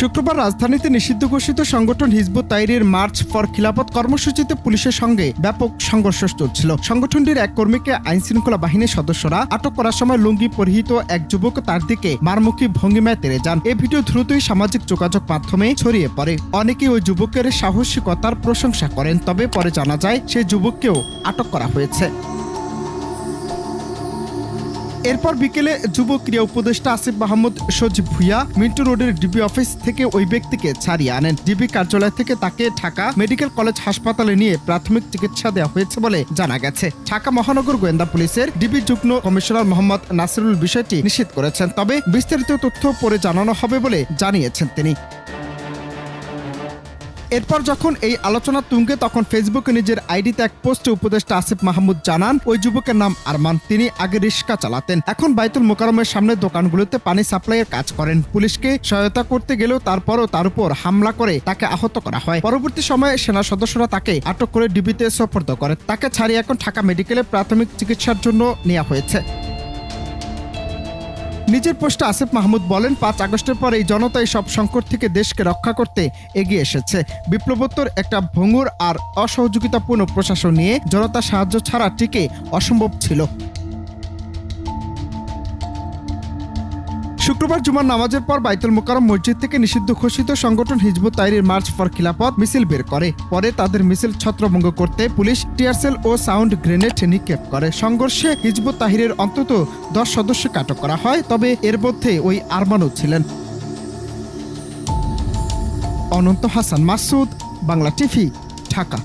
শুক্রবার রাজধানীতে নিষিদ্ধ ঘোষিত সংগঠন হিজবুত তাইরের মার্চ ফর খিলাফত কর্মসূচিতে পুলিশের সঙ্গে ব্যাপক সংঘর্ষ চলছিল। সংগঠনটির এক কর্মীকে আইন শৃঙ্খলা বাহিনীর সদস্যরা আটক করার সময় লুঙ্গি পরিহিত এক যুবক তার দিকে মারমুখী ভঙ্গিমায় তেড়ে যান। এ ভিডিও দ্রুতই সামাজিক যোগাযোগ মাধ্যমে ছড়িয়ে পড়ে। অনেকেই ওই যুবকের সাহসিকতার প্রশংসা করেন, তবে পরে জানা যায়, সেই যুবককেও আটক করা হয়েছে। এরপর বিকেলে যুব ক্রীড়া উপদেষ্টা আসিফ মাহমুদ, সজীব ভুইয়া, মিন্টু রোডের ডিবি অফিস থেকে ওই ব্যক্তিকে ছাড়িয়ে আনেন। ডিবি কার্যালয় থেকে তাকে ঢাকা মেডিকেল কলেজ হাসপাতালে নিয়ে প্রাথমিক চিকিৎসা দেওয়া হয়েছে বলে জানা গেছে। ঢাকা মহানগর গোয়েন্দা পুলিশের ডিবি যুগ্ম কমিশনার মোহাম্মদ নাসিরুল বিষয়টি নিশ্চিত করেছেন। তবে বিস্তারিত তথ্য পরে জানানো হবে বলে জানিয়েছেন তিনি। এরপর যখন এই আলোচনা তুঙ্গে, তখন ফেসবুকে নিজের আইডিতে এক পোস্টে উপদেষ্টা আসিফ মাহমুদ জানান, ওই যুবকের নাম আরমান। তিনি আগে রিক্সা চালাতেন। এখন বাইতুল মোকারমের সামনে দোকানগুলোতে পানি সাপ্লাইয়ের কাজ করেন। পুলিশকে সহায়তা করতে গেলেও তারপরও তার উপর হামলা করে তাকে আহত করা হয়। পরবর্তী সময়ে সেনা সদস্যরা তাকে আটক করে ডিবিতে সোপর্দ করে। তাকে ছাড়িয়ে এখন ঢাকা মেডিকেলে প্রাথমিক চিকিৎসার জন্য নেওয়া হয়েছে। নিজের পোস্টে আসিফ মাহমুদ বলেন, পাঁচ আগস্টের পর এই জনতা এই সব সংকট থেকে দেশকে রক্ষা করতে এগিয়ে এসেছে। বিপ্লবোত্তর একটা ভঙ্গুর আর অসহযোগিতাপূর্ণ প্রশাসন নিয়ে জনতা সাহায্য ছাড়া টিকে অসম্ভব ছিল। শুক্রবার জুমার নামাজের পর বাইতুল মোকারম মসজিদ থেকে নিষিদ্ধ ঘোষিত সংগঠন হিজবুত তাইরির মার্চ ফর খিলাফত মিছিল বের করে। পরে তাদের মিছিল ছত্রভঙ্গ করতে পুলিশ টিয়ারসেল ও সাউন্ড গ্রেনেড নিক্ষেপ করে। সংঘর্ষে হিজবুত তাহিরের অন্তত দশ সদস্যকে আটক করা হয়, তবে এর মধ্যে ওই আরমানও ছিলেন। অনন্ত হাসান মাসুদ, বাংলা টিভি, ঢাকা।